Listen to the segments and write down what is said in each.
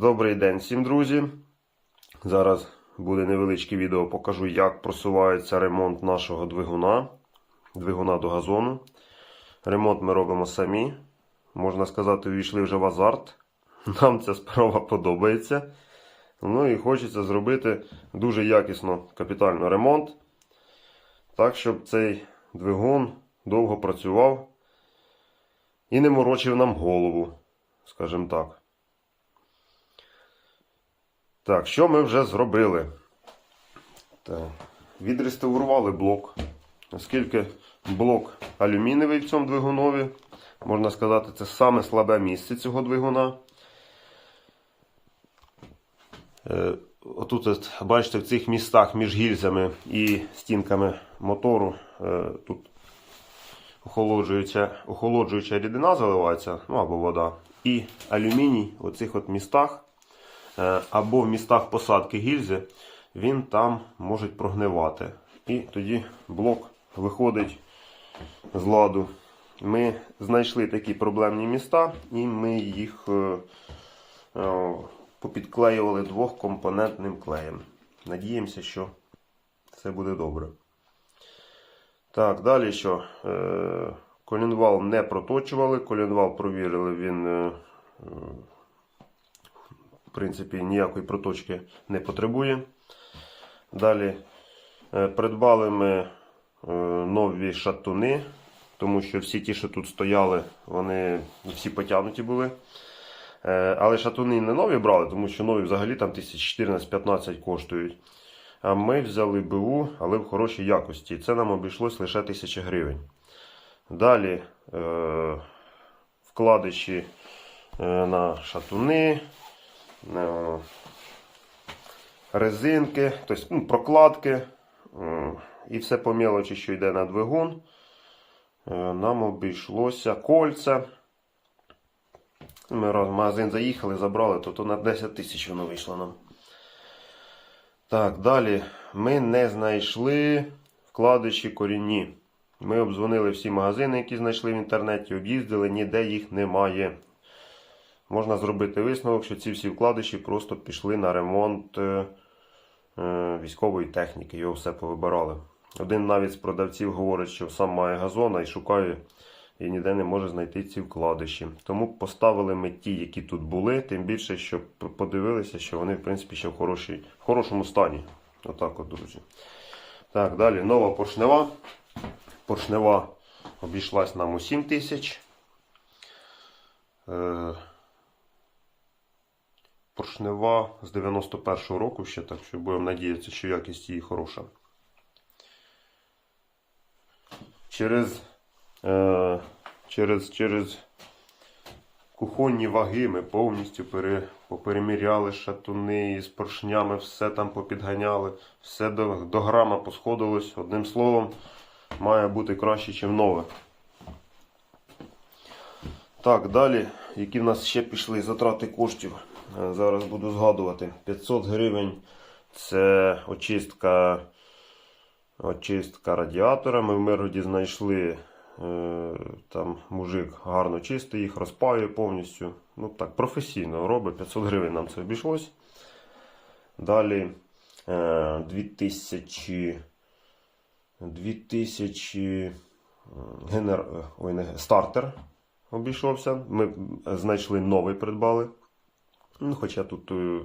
Добрий день всім, друзі. Зараз буде невеличке відео, покажу, як просувається ремонт нашого двигуна, двигуна до газону. Ремонт ми робимо самі. Можна сказати, увійшли вже в азарт. Нам ця справа подобається. Ну і хочеться зробити дуже якісно капітально ремонт. Так, щоб цей двигун довго працював і не морочив нам голову, скажімо так. Так, що ми вже зробили? Так. Відреставрували блок. Оскільки блок алюмінієвий в цьому двигунові, можна сказати, це саме слабе місце цього двигуна. Е, Отут, от, бачите, в цих містах між гільзами і стінками мотору е, тут охолоджуюча, охолоджуюча рідина заливається, ну або вода. І алюміній в цих от містах або в містах посадки гільзи, він там може прогнивати. І тоді блок виходить з ладу. Ми знайшли такі проблемні міста, і ми їх е, е, попідклеювали двохкомпонентним клеєм. Надіємося, що все буде добре. Так, далі що? Е, колінвал не проточували, колінвал провірили, він, е, е, принципі, ніякої проточки не потребує. Далі е, придбали ми е, нові шатуни, тому що всі ті, що тут стояли, вони всі потягнуті були. Е, Але шатуни не нові брали, тому що нові взагалі там 1014-15 коштують. А ми взяли БУ, але в хорошій якості. Це нам обійшлось лише 1000 гривень. Далі е, на шатуни, резинки, тобто ну, прокладки е, і все по мелочі, що йде на двигун. Е, нам обійшлося кольця. Ми в магазин заїхали, забрали, то, то на 10 тисяч воно вийшло нам. Так, далі ми не знайшли вкладиші корінні. Ми обдзвонили всі магазини, які знайшли в інтернеті, об'їздили, ніде їх немає. Можна зробити висновок, що ці всі вкладиші просто пішли на ремонт е, е, військової техніки, його все повибирали. Один навіть з продавців говорить, що сам має газона і шукає і ніде не може знайти ці вкладиші. Тому поставили ми ті, які тут були, тим більше, щоб подивилися, що вони, в принципі, ще в, хорошій, в хорошому стані. Отак от, друзі. Так, далі нова поршнева. Поршнева обійшлась нам у 7 тисяч. Е, поршнева з 91-го року ще, так що будемо надіятися, що якість її хороша. Через Е, через, через кухонні ваги ми повністю пере, попереміряли шатуни з поршнями, все там попідганяли, все до, до грама посходилось. Одним словом, має бути краще, ніж нове. Так, далі, які в нас ще пішли затрати коштів. Е, Зараз буду згадувати. 500 гривень це очистка, очистка радіатора. Ми в Миргоді знайшли Е, Там мужик гарно чистить їх, розпаює повністю. Ну так, професійно робить. 500 гривень нам це обійшлось. Далі е, 2000 2000 генер... Ой, не, стартер обійшовся. Ми знайшли новий придбали. Ну, Хоча тут е,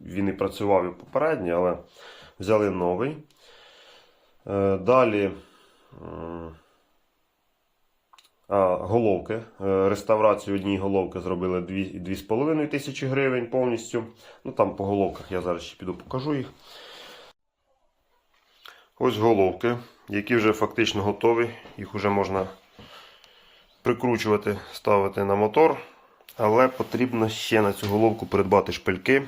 він і працював і попередній, але взяли новий. Е, Далі. а, головки. Е, Реставрацію однієї головки зробили 2,5 тисячі гривень повністю. Ну там по головках я зараз ще піду покажу їх. Ось головки, які вже фактично готові. Їх вже можна прикручувати, ставити на мотор. Але потрібно ще на цю головку придбати шпильки.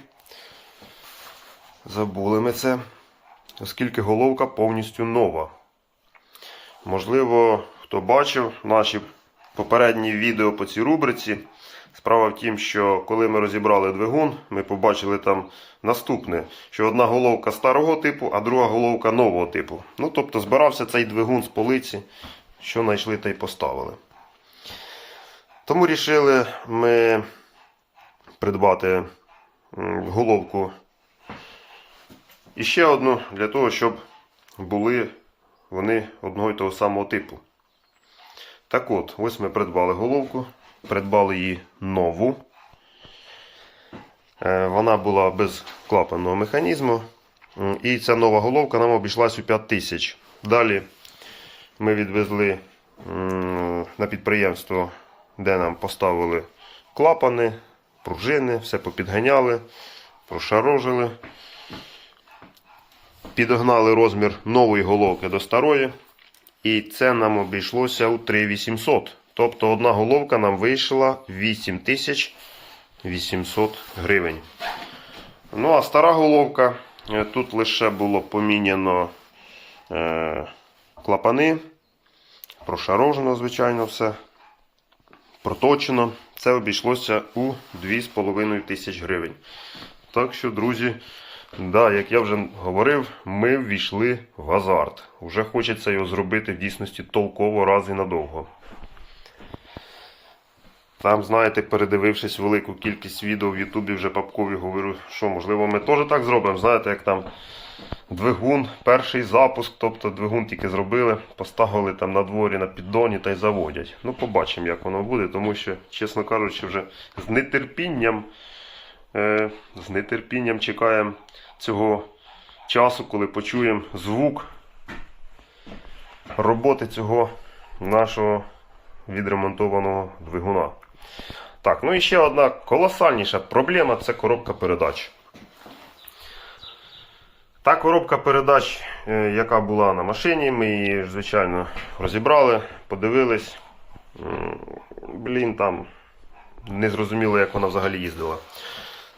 Забули ми це, оскільки головка повністю нова. Можливо, хто бачив наші попередні відео по цій рубриці. Справа в тім, що коли ми розібрали двигун, ми побачили там наступне: що одна головка старого типу, а друга головка нового типу. Ну, тобто збирався цей двигун з полиці, що знайшли та й поставили. Тому рішили ми придбати головку. І ще одну для того, щоб були вони одного і того самого типу. Так от, ось ми придбали головку, придбали її нову. Е, Вона була без клапанного механізму. І ця нова головка нам обійшлась у 5 тисяч. Далі ми відвезли на підприємство, де нам поставили клапани, пружини, все попідганяли, прошарожили. Підогнали розмір нової головки до старої. І це нам обійшлося у 3800. Тобто одна головка нам вийшла 8800 гривень. Ну, а стара головка, е, тут лише було поміняно е, клапани, прошарожено, звичайно, все. Проточено. Це обійшлося у 2,5 тисяч гривень. Так що, друзі, да, як я вже говорив, ми ввійшли в азарт. Уже хочеться його зробити в дійсності толково раз і надовго. Там, знаєте, передивившись велику кількість відео в Ютубі, вже Папкові говорю, що можливо ми теж так зробимо. Знаєте, як там двигун, перший запуск, тобто двигун тільки зробили, поставили там на дворі на піддоні та й заводять. Ну, побачимо, як воно буде, тому що, чесно кажучи, вже з нетерпінням, е, з нетерпінням чекаємо цього часу, коли почуємо звук роботи цього нашого відремонтованого двигуна. Так, ну і ще одна колосальніша проблема це коробка передач. Та коробка передач, е, яка була на машині, ми її, звичайно, розібрали, подивились. Блін, там не зрозуміло, як вона взагалі їздила.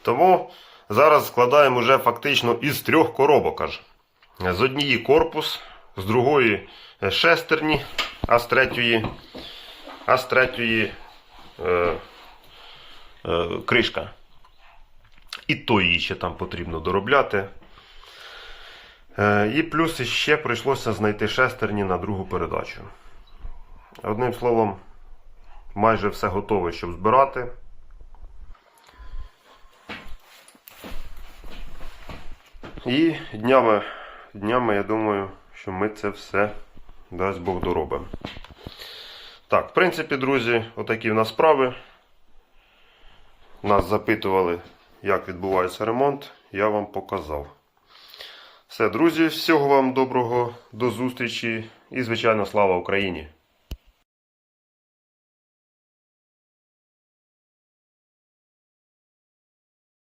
Тому зараз складаємо вже фактично із трьох коробок аж. З однієї корпус, з другої е, шестерні, а з третьої, а з третьої е, е, кришка. І то її ще там потрібно доробляти. Е, І плюс ще прийшлося знайти шестерні на другу передачу. Одним словом, майже все готове, щоб збирати. І днями, днями, я думаю, що ми це все, дасть Бог, доробимо. Так, в принципі, друзі, отакі в нас справи. Нас запитували, як відбувається ремонт. Я вам показав. Все, друзі, всього вам доброго, до зустрічі і, звичайно, слава Україні!